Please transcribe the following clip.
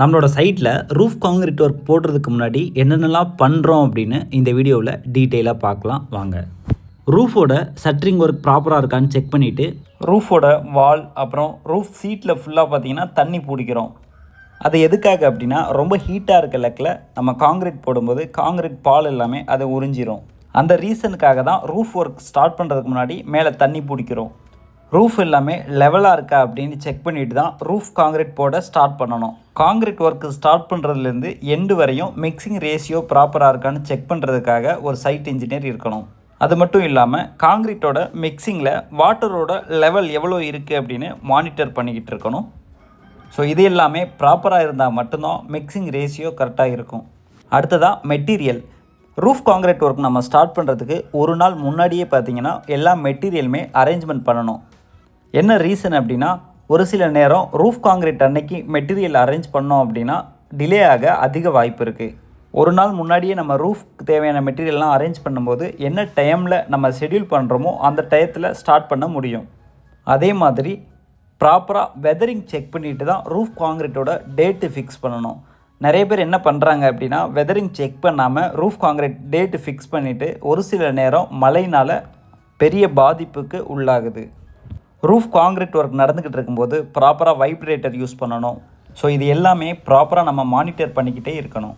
நம்மளோட சைட்டில் roof concrete work போடுறதுக்கு முன்னாடி என்னென்னலாம் பண்ணுறோம் அப்படின்னு இந்த வீடியோவில் டீட்டெயிலாக பார்க்கலாம். வாங்க. ரூஃபோட சட்ரிங் ஒர்க் ப்ராப்பராக இருக்கான்னு செக் பண்ணிவிட்டு ரூஃபோட வால் அப்புறம் ரூஃப் சீட்டில் ஃபுல்லாக பார்த்தீங்கன்னா தண்ணி பிடிக்கிறோம். அது எதுக்காக அப்படின்னா ரொம்ப ஹீட்டாக இருக்க லெக்கில் நம்ம காங்கிரீட் போடும்போது காங்கிரீட் பால் எல்லாமே அதை உறிஞ்சிரும். அந்த ரீசனுக்காக தான் ரூஃப் ஒர்க் ஸ்டார்ட் பண்ணுறதுக்கு முன்னாடி மேலே தண்ணி பிடிக்கிறோம். ரூஃப் எல்லாமே லெவலாக இருக்கா அப்படின்னு செக் பண்ணிட்டு தான் ரூஃப் காங்கிரீட் போட ஸ்டார்ட் பண்ணணும். காங்கிரீட் ஒர்க்கு ஸ்டார்ட் பண்ணுறதுலேருந்து எண்டு வரையும் மிக்சிங் ரேஷியோ ப்ராப்பராக இருக்கான்னு செக் பண்ணுறதுக்காக ஒரு சைட் இன்ஜினியர் இருக்கணும். அது மட்டும் இல்லாமல் காங்கிரீட்டோட மிக்சிங்கில் வாட்டரோட லெவல் எவ்வளோ இருக்குது அப்படின்னு மானிட்டர் பண்ணிக்கிட்டு இருக்கணும். ஸோ இது எல்லாமே ப்ராப்பராக இருந்தால் மட்டும்தான் மிக்சிங் ரேஷியோ கரெக்டாக இருக்கும். அடுத்ததாக மெட்டீரியல் ரூஃப் காங்கிரீட் ஒர்க் நம்ம ஸ்டார்ட் பண்ணுறதுக்கு ஒரு நாள் முன்னாடியே பார்த்தீங்கன்னா எல்லா மெட்டீரியலுமே அரேஞ்ச்மெண்ட் பண்ணணும். என்ன ரீசன் அப்படின்னா ஒரு சில நேரம் ரூஃப் காங்கிரீட் அன்னைக்கு மெட்டீரியல் அரேஞ்ச் பண்ணோம் அப்படின்னா டிலே ஆக அதிக வாய்ப்பு இருக்குது ஒரு நாள் முன்னாடியே நம்ம ரூஃப்க்கு தேவையான மெட்டீரியல்லாம் அரேஞ்ச் பண்ணும்போது என்ன டைமில் நம்ம ஷெட்யூல் பண்ணுறோமோ அந்த டயத்தில் ஸ்டார்ட் பண்ண முடியும். அதே மாதிரி ப்ராப்பராக வெதரிங் செக் பண்ணிட்டு தான் ரூஃப் காங்கிரீட்டோட டேட்டு ஃபிக்ஸ் பண்ணணும். நிறைய பேர் என்ன பண்ணுறாங்க அப்படின்னா வெதரிங் செக் பண்ணாமல் ரூஃப் காங்கிரீட் டேட்டு ஃபிக்ஸ் பண்ணிவிட்டு ஒரு சில நேரம் மழையினால் பெரிய பாதிப்புக்கு உள்ளாகுது. ரூஃப் காங்கிரீட் ஒர்க் நடந்துக்கிட்டு இருக்கும்போது ப்ராப்பராக வைப்ரேட்டர் யூஸ் பண்ணணும். ஸோ இது எல்லாமே ப்ராப்பராக நம்ம மானிட்டர் பண்ணிக்கிட்டே இருக்கணும்.